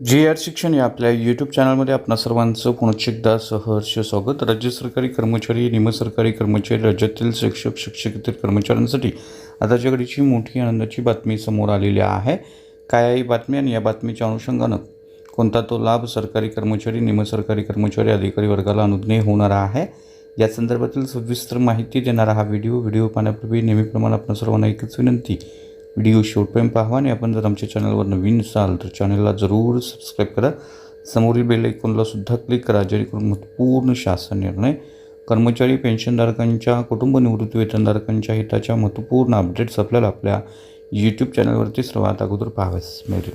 जी R शिक्षण या आपल्या यूट्यूब चॅनलमध्ये आपणा सर्वांचं पुनश्च एकदा सहर्ष स्वागत. राज्य सरकारी कर्मचारी निमसरकारी कर्मचारी राज्यातील शिक्षक शिक्षकेतर कर्मचाऱ्यांसाठी आताच्या घडीची मोठी आनंदाची बातमी समोर आलेली आहे. काय आहे ही बातमी आणि या बातमीच्या अनुषंगानं कोणता तो लाभ सरकारी कर्मचारी निमसरकारी कर्मचारी अधिकारी वर्गाला अनुज्ञेय होणार आहे? या संदर्भातील सविस्तर माहिती देणारा हा व्हिडिओ व्हिडिओ पाहण्यापूर्वी नेहमीप्रमाणे आपण सर्वांना एकच विनंती व्हिडिओ शेवटपर्यंत पाहावा आणि आपण जर आमच्या चॅनलवर नवीन असाल तर चॅनलला जरूर सबस्क्राईब करा. समोरील बेल आयकॉनला सुद्धा क्लिक करा जेणेकरून महत्त्वपूर्ण शासन निर्णय कर्मचारी पेन्शनधारकांच्या कुटुंब निवृत्ती वेतनधारकांच्या हिताच्या महत्त्वपूर्ण अपडेट्स आपल्याला आपल्या यूट्यूब चॅनलवरती सर्वात अगोदर पाहाव्यास मिळतील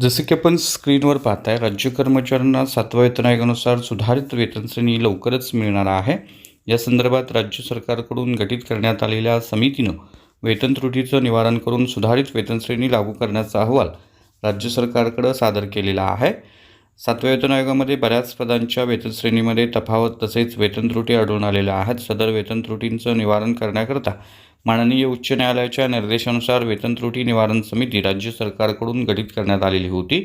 जसे की आपण स्क्रीनवर पाहताय राज्य कर्मचाऱ्यांना सातव्या वेतन आयोगानुसार सुधारित वेतन श्रेणी लवकरच मिळणार आहे. या संदर्भात राज्य सरकारकडून गठीत करण्यात आलेल्या समितीनं वेतन त्रुटीचं निवारण करून सुधारित वेतन श्रेणी लागू करण्याचा अहवाल राज्य सरकारकडं सादर केलेला आहे. सातव्या वेतन आयोगामध्ये बऱ्याच पदांच्या वेतन श्रेणीमध्ये तफावत तसेच वेतन त्रुटी आढळून आलेल्या आहेत. सदर वेतन त्रुटींचं निवारण करण्याकरता माननीय उच्च न्यायालयाच्या निर्देशानुसार वेतन त्रुटी निवारण समिती राज्य सरकारकडून गठीत करण्यात आलेली होती.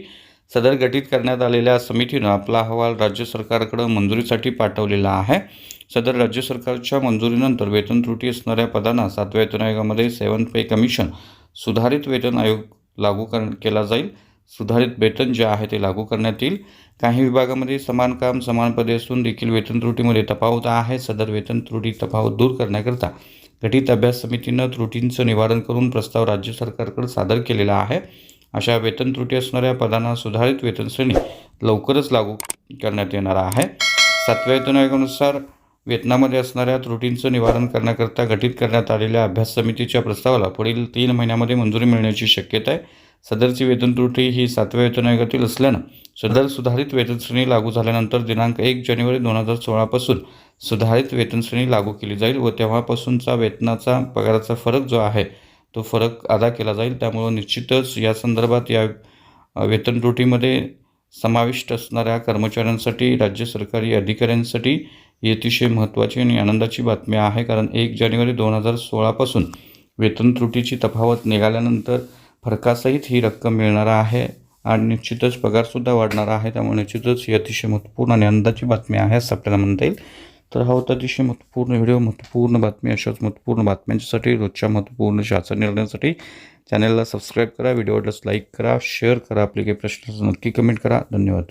सदर गठीत करण्यात आलेल्या समितीनं आपला अहवाल राज्य सरकारकडं मंजुरीसाठी पाठवलेला आहे. सदर राज्य सरकारच्या मंजुरीनंतर वेतन त्रुटी असणाऱ्या पदांना सातव्या वेतन आयोगामध्ये सेवन पे कमिशन सुधारित वेतन आयोग लागू कर केला जाईल. सुधारित वेतन जे आहे ते लागू करण्यात येईल. काही विभागामध्ये समान काम समान पदे असून देखील वेतन त्रुटीमध्ये तफावत आहे. सदर वेतन त्रुटी तफावत दूर करण्याकरता गठीत अभ्यास समितीनं त्रुटींचं निवारण करून प्रस्ताव राज्य सरकारकडे सादर केलेला आहे. अशा वेतन त्रुटी असणाऱ्या पदांना सुधारित वेतन श्रेणी लवकरच लागू करण्यात येणार आहे. सातव्या वेतन आयोगानुसार वेतनामध्ये असणाऱ्या त्रुटींचं निवारण करण्याकरता गठीत करण्यात आलेल्या अभ्यास समितीच्या प्रस्तावाला पुढील तीन महिन्यामध्ये मंजुरी मिळण्याची शक्यता आहे. सदरची वेतन त्रुटी ही सातव्या वेतन आयोगातील असल्यानं सदर सुधारित वेतनश्रेणी लागू झाल्यानंतर दिनांक एक जानेवारी दोन हजार सोळापासून सुधारित वेतन श्रेणी लागू केली जाईल व तेव्हापासूनचा वेतनाचा पगाराचा फरक जो आहे तो फरक अदा केला जाईल. त्यामुळं निश्चितच या संदर्भात या वेतन त्रुटीमध्ये समाविष्ट असणाऱ्या कर्मचाऱ्यांसाठी राज्य सरकारी अधिकाऱ्यांसाठी ही अतिशय महत्त्वाची आणि आनंदाची बातमी आहे कारण एक जानेवारी दोन हजार सोळापासून वेतन त्रुटीची तफावत निघाल्यानंतर फरकासहित ही रक्कम मिळणार आहे आणि निश्चितच पगारसुद्धा वाढणार आहे. त्यामुळे निश्चितच ही अतिशय महत्त्वपूर्ण आणि आनंदाची बातमी आहे असं आपल्याला म्हणता येईल. तर हा होता अतिशय महत्त्वपूर्ण व्हिडिओ महत्त्वपूर्ण बातमी अशाच महत्त्वपूर्ण बातम्यांसाठी रोजच्या महत्त्वपूर्ण शासन निर्णयासाठी. चॅनलला सबस्क्राईब करा व्हिडिओलाच लाईक करा शेअर करा आपले काही प्रश्न नक्की कमेंट करा. धन्यवाद.